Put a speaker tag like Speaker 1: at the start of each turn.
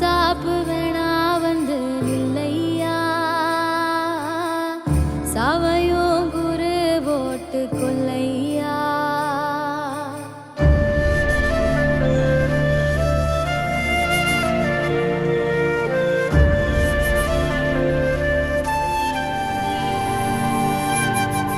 Speaker 1: சாப்பு வந்து இல்லையா? சாவ